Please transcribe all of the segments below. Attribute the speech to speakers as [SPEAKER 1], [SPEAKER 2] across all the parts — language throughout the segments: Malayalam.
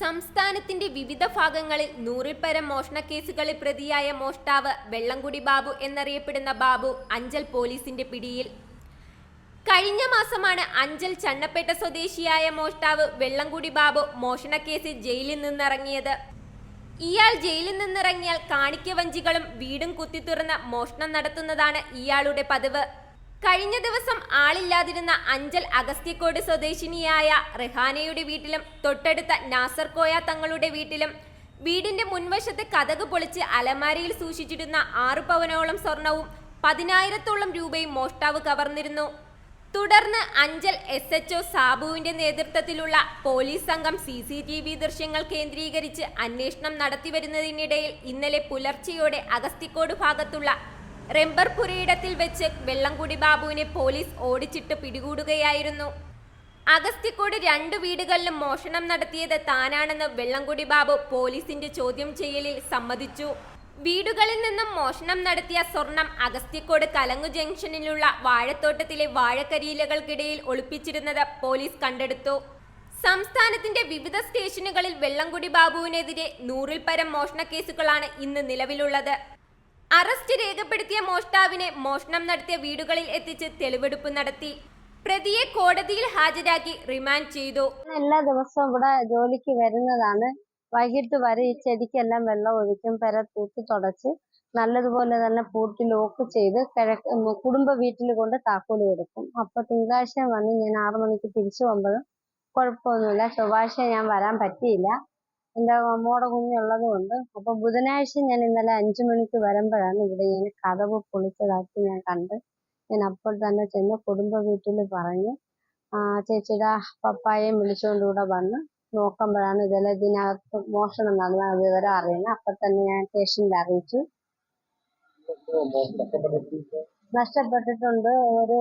[SPEAKER 1] സംസ്ഥാനത്തിന്റെ വിവിധ ഭാഗങ്ങളിൽ നൂറിൽ പരം മോഷണക്കേസുകളിൽ പ്രതിയായ മോഷ്ടാവ് വെള്ളംകുടി ബാബു എന്നറിയപ്പെടുന്ന ബാബു അഞ്ചൽ പോലീസിന്റെ പിടിയിൽ. കഴിഞ്ഞ മാസമാണ് അഞ്ചൽ ചണ്ണപ്പേട്ട സ്വദേശിയായ മോഷ്ടാവ് വെള്ളംകുടി ബാബു മോഷണ കേസിൽ ജയിലിൽ നിന്നിറങ്ങിയത്. ഇയാൾ ജയിലിൽ നിന്നിറങ്ങിയാൽ കാണിക്കവഞ്ചികളും വീടും കുത്തിത്തുറന്ന് മോഷണം നടത്തുന്നതാണ് ഇയാളുടെ പതിവ്. കഴിഞ്ഞ ദിവസം ആളില്ലാതിരുന്ന അഞ്ചൽ അഗസ്ത്യക്കോട് സ്വദേശിനിയായ റെഹാനയുടെ വീട്ടിലും തൊട്ടടുത്ത നാസർ കോയ തങ്ങളുടെ വീട്ടിലും വീടിന്റെ മുൻവശത്തെ കഥക് പൊളിച്ച് അലമാരയിൽ സൂക്ഷിച്ചിരുന്ന ആറു പവനോളം സ്വർണവും പതിനായിരത്തോളം രൂപയും മോഷ്ടാവ് കവർന്നിരുന്നു. തുടർന്ന് അഞ്ചൽ എസ് എച്ച് ഒ സാബുവിന്റെ നേതൃത്വത്തിലുള്ള പോലീസ് സംഘം സി സി ടി വി ദൃശ്യങ്ങൾ കേന്ദ്രീകരിച്ച് അന്വേഷണം നടത്തിവരുന്നതിനിടയിൽ ഇന്നലെ പുലർച്ചെയോടെ അഗസ്തിക്കോട് ഭാഗത്തുള്ള റെമ്പർപുരയിടത്തിൽ വെച്ച് വെള്ളംകുടി ബാബുവിനെ പോലീസ് ഓടിച്ചിട്ട് പിടികൂടുകയായിരുന്നു. അഗസ്തിക്കോട് രണ്ടു വീടുകളിലും മോഷണം നടത്തിയത് താനാണെന്ന് വെള്ളംകുടി ബാബു പോലീസിന്റെ ചോദ്യം ചെയ്യലിൽ സമ്മതിച്ചു. വീടുകളിൽ നിന്നും മോഷണം നടത്തിയ സ്വർണം അഗസ്ത്യക്കോട് കലങ്ങു ജംഗ്ഷനിലുള്ള വാഴത്തോട്ടത്തിലെ വാഴക്കരിയിലകൾക്കിടയിൽ ഒളിപ്പിച്ചിരുന്നത് പോലീസ് കണ്ടെടുത്തു. സംസ്ഥാനത്തിന്റെ വിവിധ സ്റ്റേഷനുകളിൽ വെള്ളംകുടി ബാബുവിനെതിരെ നൂറിൽ പരം മോഷണ കേസുകളാണ് ഇന്ന് നിലവിലുള്ളത്. അറസ്റ്റ് രേഖപ്പെടുത്തിയ മോഷ്ടാവിനെ മോഷണം നടത്തിയ വീടുകളിൽ എത്തിച്ച് തെളിവെടുപ്പ് നടത്തി. പ്രതിയെ കോടതിയിൽ ഹാജരാക്കി റിമാൻഡ് ചെയ്തു.
[SPEAKER 2] എല്ലാ ദിവസവും ഇവിടെ ജോലിക്ക് വരുന്നതാണ്. വൈകിട്ട് വരെ ഈ ചെടിക്കെല്ലാം വെള്ളം ഒഴിക്കും പെര തൂത്ത് തുടച്ച് നല്ലതുപോലെ തന്നെ പൂട്ടി ലോക്ക് ചെയ്ത് കിഴക്ക് കുടുംബ വീട്ടിൽ കൊണ്ട് താക്കോൽ കൊടുക്കും. അപ്പൊ തിങ്കളാഴ്ച വന്ന് ഞാൻ ആറു മണിക്ക് തിരിച്ചു പോകുമ്പോഴും കുഴപ്പമൊന്നുമില്ല. ചൊവ്വാഴ്ച ഞാൻ വരാൻ പറ്റിയില്ല. എന്റെ മോടെ കുഞ്ഞുള്ളത് കൊണ്ട്. അപ്പൊ ബുധനാഴ്ച ഞാൻ ഇന്നലെ അഞ്ചു മണിക്ക് വരുമ്പോഴാണ് ഇവിടെ ഞാൻ കതവ് പൊളിച്ചതായിട്ട് ഞാൻ കണ്ട് ഞാൻ അപ്പോൾ തന്നെ ചെന്ന് കുടുംബ വീട്ടിൽ പറഞ്ഞ് ചേച്ചിയുടെ പപ്പായെയും വിളിച്ചുകൊണ്ട് ഇവിടെ വന്ന് നോക്കുമ്പോഴാണ് ഇതെല്ലാം ഇതിനകത്ത് മോഷണം നടന്ന വിവരം അറിയുന്നത്. അപ്പൊ തന്നെ ഞാൻ സ്റ്റേഷനിൽ അറിയിച്ചു. നഷ്ടപ്പെട്ടിട്ടുണ്ട്. ഒരു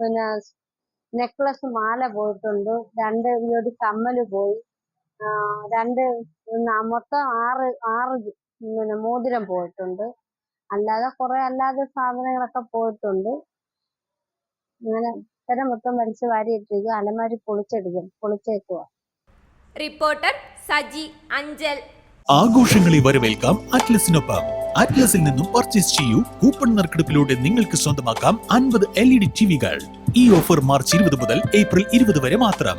[SPEAKER 2] പിന്നെ നെക്ലസ് മാല പോയിട്ടുണ്ട്. രണ്ട് ഒരു കമ്മൽ പോയി. രണ്ട് മൊത്തം ആറ് ആറ് പിന്നെ മോതിരം പോയിട്ടുണ്ട്. അല്ലാതെ കുറെ അല്ലാതെ സാധനങ്ങളൊക്കെ പോയിട്ടുണ്ട്. അങ്ങനെ ഇത്തരം മൊത്തം വലിച്ചു വാരിയിട്ടിരിക്കുക അലമാരി പൊളിച്ചെടുക്കും പൊളിച്ചേക്കുക
[SPEAKER 1] റിപ്പോർട്ടർ സജി അഞ്ചൽ.
[SPEAKER 3] ആഘോഷങ്ങളെ വരവേൽക്കാം അറ്റ്ലസിനൊപ്പം. അറ്റ്ലസിൽ നിന്നും പർച്ചേസ് ചെയ്യൂ. കൂപ്പൺ നറുക്കെടുപ്പിലൂടെ നിങ്ങൾക്ക് സ്വന്തമാക്കാം അൻപത് എൽ ഇ ഡി ടിവികൾ ഈ ഓഫർ മാർച്ച് ഇരുപത് മുതൽ ഏപ്രിൽ ഇരുപത് വരെ മാത്രം.